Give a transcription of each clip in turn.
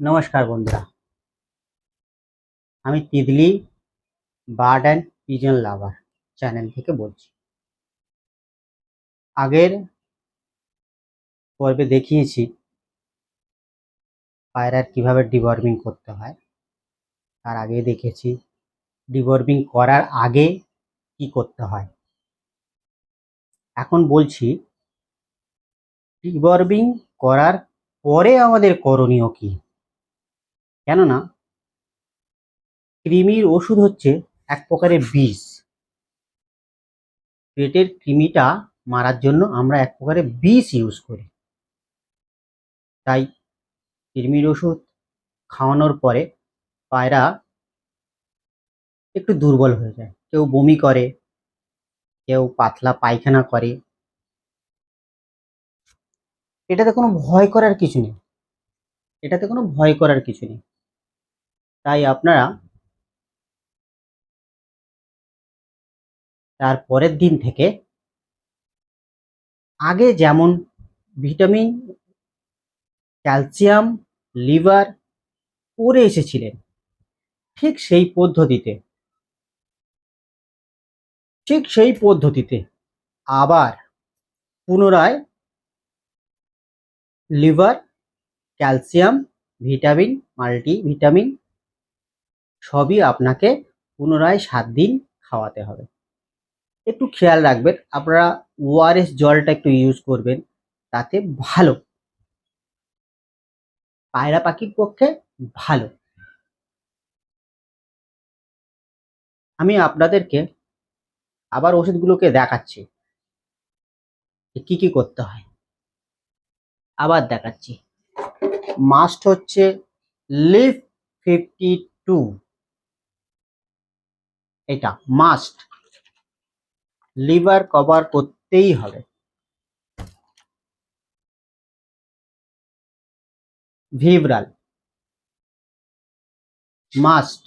নমস্কার বন্ধুরা। আমি Titli bird and pigeon lover channel থেকে বলছি। আগের পর্বে দেখিয়েছি পায়রার কীভাবে ডিওয়ার্মিং করতে হয়। তার আগে দেখেছি ডিওয়ার্মিং করার আগে কি করতে হয়। এখন বলছি ডিওয়ার্মিং করার পরে আমাদের করণীয় কি? কেননা কৃমির ওষুধ হচ্ছে এক প্রকারের বিষ। পেটের কৃমিটা মারার জন্য আমরা এক প্রকারের বিষ ইউজ করি। তাই কৃমির ওষুধ খাওয়ানোর পরে পায়রা একটু দুর্বল হয়ে যায়। কেউ বমি করে, কেউ পাতলা পায়খানা করে। এটাতে কোনো ভয় করার কিছু নেই। এটাতে কোনো ভয় করার কিছু নেই। তাই আপনারা তার পরের দিন থেকে আগে যেমন ভিটামিন, ক্যালসিয়াম, লিভার করে এসেছিলেন, ঠিক সেই পদ্ধতিতে। ঠিক সেই পদ্ধতিতে আবার পুনরায় liver, calcium, vitamin multi vitamin সবই আপনাকে পুনরায় সাত দিন খাওয়াতে হবে। একটু খেয়াল রাখবেন, আপনারা ওআরএস জলটা একটু ইউজ করবেন, তাতে ভালো। পায়রা পাখির পক্ষে ভালো। আমি আপনাদেরকে আবার ওষুধগুলোকে দেখাচ্ছি কি কি করতে হয়। আবার দেখাচ্ছি। মাস্ট হচ্ছে লিভ ফিফটি টু এটা মাস্ট লিভার কভার করতেই হবে। ভিব্রাল মাস্ট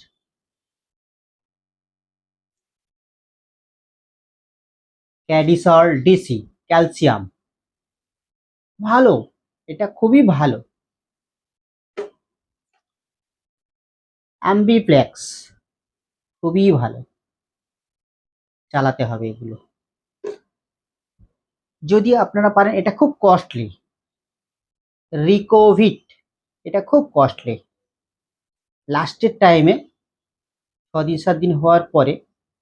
ক্যাডিসল ডিসি ক্যালসিয়াম ভালো, এটা খুবই ভালো। অ্যাম্বিপ্লেক্স খুবই ভালো। চালাতে হবে এগুলো। যদি আপনারা পারেন, এটা খুব কস্টলি রিকোভিট এটা খুব কস্টলি লাস্টের টাইমে ছদিন সাত দিন হওয়ার পরে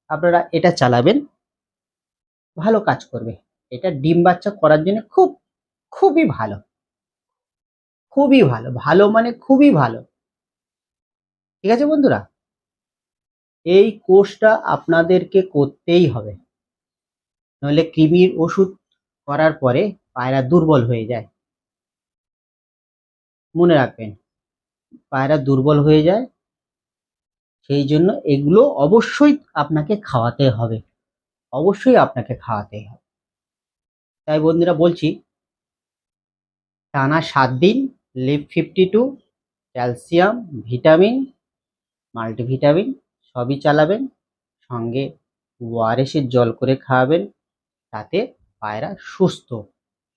আপনারা এটা চালাবেন, ভালো কাজ করবে। এটা ডিম বাচ্চা করার জন্য খুব, খুবই ভালো। খুবই ভালো। ভালো মানে খুবই ভালো। ঠিক আছে বন্ধুরা? এই কোর্সটা আপনাদেরকে করতেই হবে। নইলে কৃমির ওষুধ করার পরে পায়রা দুর্বল হয়ে যায়। মনে রাখবেন, পায়রা দুর্বল হয়ে যায়, সেই জন্য এগুলো অবশ্যই আপনাকে খাওয়াতে হবে। অবশ্যই আপনাকে খাওয়াতে হবে। তাই বন্ধুরা বলছি, টানা সাত দিন liv fifty two, calcium, vitamin, multivitamin সবই চালাবেন, সঙ্গে ওআরএসের জল করে খাওয়াবেন, তাতে পায়রা সুস্থ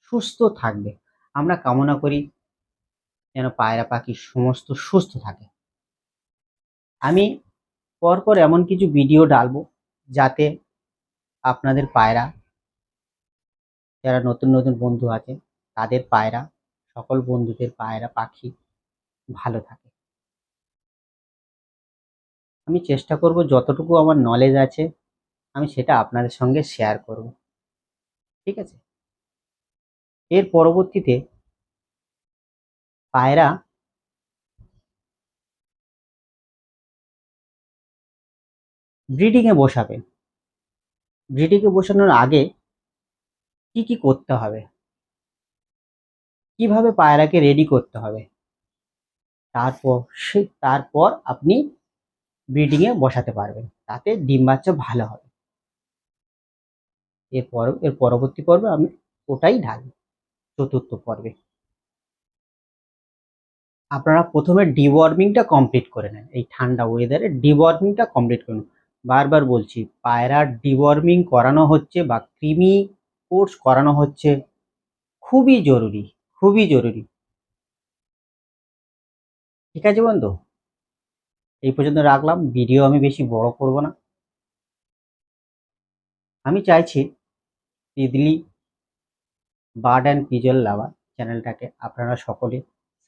সুস্থ থাকবে। আমরা কামনা করি যেন পায়রা পাখি সমস্ত সুস্থ থাকে। আমি পরপর এমন কিছু ভিডিও ডালবো যাতে আপনাদের পায়রা, যারা নতুন নতুন বন্ধু আছে, তাদের পায়রা, সকল বন্ধুদের পায়রা পাখি ভালো থাকে। আমি চেষ্টা করব যতটুকু আমার নলেজ আছে, আমি সেটা আপনাদের সঙ্গে শেয়ার করব। ঠিক আছে? এর পরবর্তীতে পায়রা ব্রিডিংয়ে বসাবেন ব্রিডিংয়ে বসানোর আগে কি কি করতে হবে? কীভাবে পায়রাকে রেডি করতে হবে? তারপর সে, তারপর আপনি ব্রিডিংয়ে বসাতে পারবেন। তাতে ডিম বাচ্চা ভালো হবে। এর পর, এর পরবর্তী পর্বে আমি ওটাই ঢালি, চতুর্থ পর্বে। আপনারা প্রথমে ডিওয়ার্মিংটা কমপ্লিট করে নেন। এই ঠান্ডা ওয়েদারে ডিওয়ার্মিংটা কমপ্লিট করুন। বারবার বলছি পায়রার ডিওয়ার্মিং করানো হচ্ছে বা কৃমি কোর্স করানো হচ্ছে খুবই জরুরি খুবই জরুরি। ঠিক আছে বন্ধু? এই পর্যন্ত রাখলাম। ভিডিও আমি বেশি বড় করব না। আমি চাইছি Titli bird and pigeon lover চ্যানেলটাকে আপনারা সকলে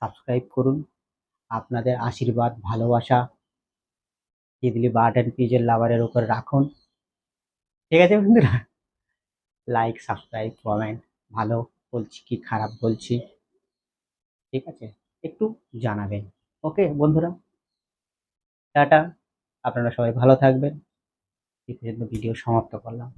সাবস্ক্রাইব করুন। আপনাদের আশীর্বাদ, ভালোবাসা তিতলি বার্ড অ্যান্ড পিজল লাভারের উপর রাখুন। ঠিক আছে বন্ধুরা? লাইক সাবস্ক্রাইব কমেন্ট ভালো বলছি কি খারাপ বলছি? ঠিক আছে? একটু জানাবেন। ওকে বন্ধুরা? টাটা। আপনারা সবাই ভালো থাকবেন। এই পর্যন্ত ভিডিও সমাপ্ত করলাম।